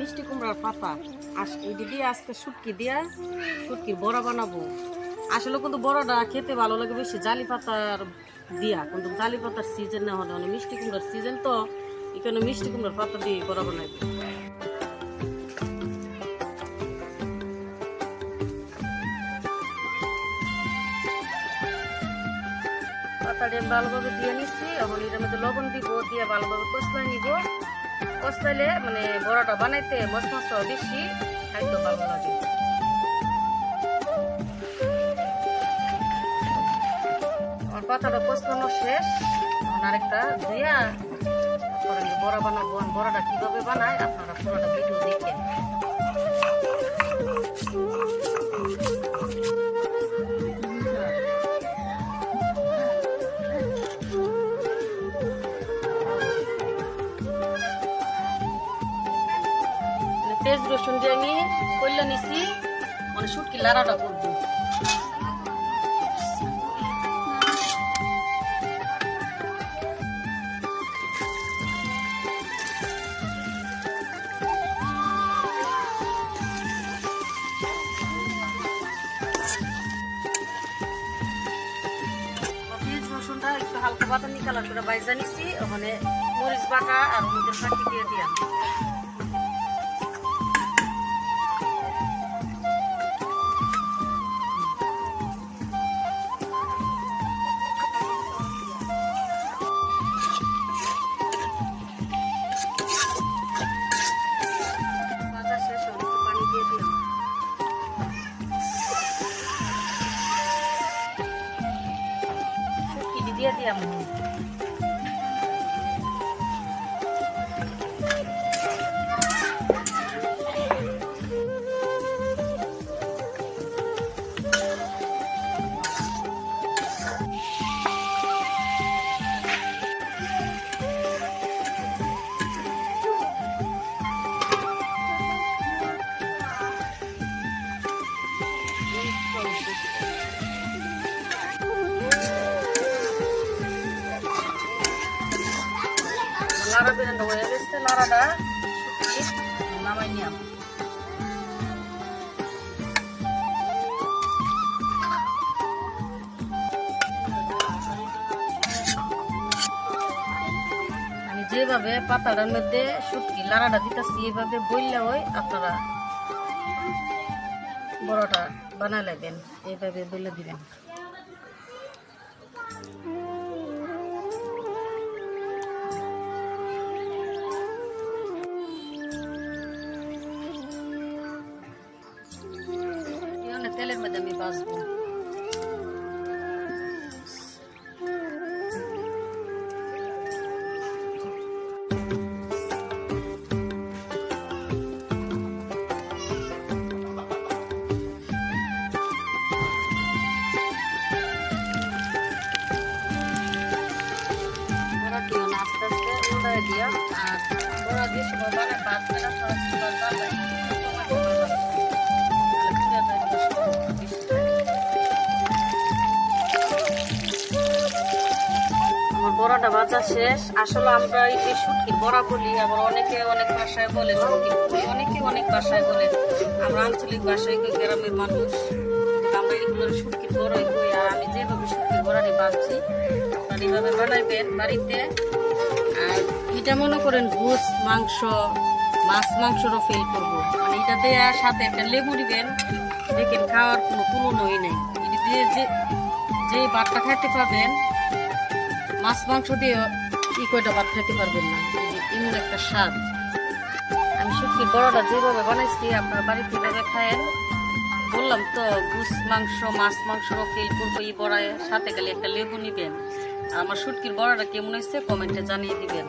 মিষ্টি কুমড়ার পাতা। আস, এটি দিয়ে আজকে শুটকি দিয়া শুটকির বড়া বানাবো। আসলে কিন্তু বড়াটা খেতে ভালো লাগে বেশি জালি পাতার দিয়া, কিন্তু জালি পাতার সিজন না হলে মানে মিষ্টি কুমড়ার সিজন তো এখানে মিষ্টি কুমড়ার পাতা দিয়ে বড়া বানাইবো পাতাটা ভালোভাবে দিয়ে নিচ্ছি, এখন এটার মধ্যে লবণ দিব, দিয়ে ভালোভাবে কষলাই নিব। কষলাইলে মানে বড়াটা বানাইতে মশ মশ বেশি খাইতে ভালো আমার পাতাটা কষানো শেষ। আরেকটা ধুইয়া বড়া বানাবো। বড়াটা কীভাবে বানায় আপনারা পুরোটা পেঁয়াজ, রসুন দিয়ে আমি কইলা নিছি মানে শুটকি লাড়াটা করব। হালকা বাদামি কালার করে বাইজা নিছি, ওখানে মরিচ বাটা আর হলুদের ফাঁকি দিয়ে দিলাম। শুটকি দিয়ে দিলাম আমি যেভাবে পাতাটার মধ্যে শুটকি লাড়াটা দিতেছি এইভাবে বললে হয় আপনারা বড়টা বানাই লাগবেন এইভাবে বলে দিবেন। এখানে তেলের মধ্যে আমি বাঁচবো বড়া দিও না আস্তে আস্তে উল্টায় বড়াটা ভাজা শেষ। আসলে আমরা এই যে শুটকির বড়া বলি, আবার অনেকে অনেক ভাষায় বলে অনেকে অনেক ভাষায় বলে। আমরা আঞ্চলিক ভাষায় গ্রামের মানুষ, আমরা এগুলো শুটকির বড়াই কই, আর আমি যেভাবে শুটকির বড়াটি বাঁধছি আপনারা এইভাবে বানাইবেন বাড়িতে। আর এটা মনে করেন ভুজ মাংস, মাছ মাংসরও ফেল করব। মানে এটা দেওয়ার সাথে একটা লেবু দিবেন, দেখেন খাওয়ার কোনো তুলনাই নেই। এটা দিয়ে যে যে ভাতটা খাইতে পারবেন মাছ মাংস দিয়ে ই কয়টা ভাত খেতে পারবেন না। এমন একটা স্বাদ। আমি সত্যি বড়টা যেভাবে বানাইছি, আপনার বাড়িতে এভাবে খায়েন। বললাম তো, গুস মাংস, মাছ মাংস ফেল করব এই বড়ায় সাথে গেলে একটা লেবু নিবেন। আর আমার সুটকির বড়াটা কেমন হয়েছে, কমেন্টে জানিয়ে দিবেন।